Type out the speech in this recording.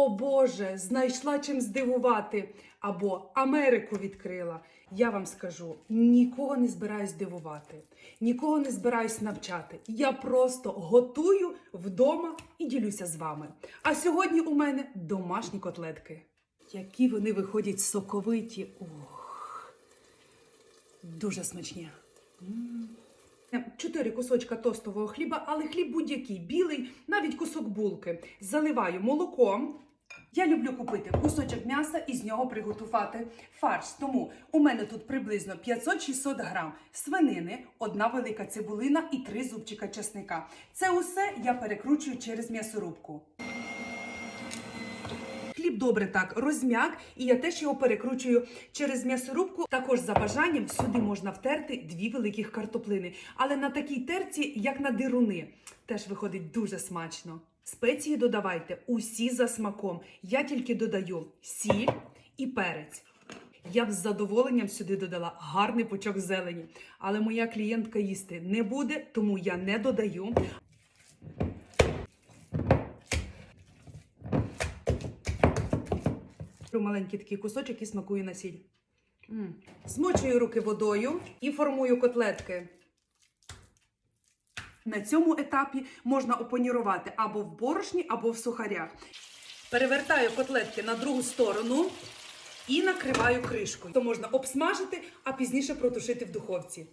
О Боже, знайшла чим здивувати або Америку відкрила. Я вам скажу, нікого не збираюсь дивувати, нікого не збираюсь навчати. Я просто готую вдома і ділюся з вами. А сьогодні у мене домашні котлетки. Які вони виходять соковиті. Ух, дуже смачні. Чотири кусочка тостового хліба, але хліб будь-який, білий, навіть кусок булки. Заливаю молоком. Я люблю купити кусочок м'яса і з нього приготувати фарш. Тому у мене тут приблизно 500-600 грам свинини, одна велика цибулина і три зубчика чесника. Це усе я перекручую через м'ясорубку. Хліб добре так розм'як, і я теж його перекручую через м'ясорубку. Також за бажанням сюди можна втерти дві великих картоплини. Але на такій терці, як на дируни, теж виходить дуже смачно. Спеції додавайте усі за смаком. Я тільки додаю сіль і перець. Я б з задоволенням сюди додала гарний пучок зелені, але моя клієнтка їсти не буде, тому я не додаю. Маленький такий кусочок і смакую на сіль. М. Змочую руки водою і формую котлетки. На цьому етапі можна опанірувати або в борошні, або в сухарях. Перевертаю котлетки на другу сторону і накриваю кришкою. То можна обсмажити, а пізніше протушити в духовці.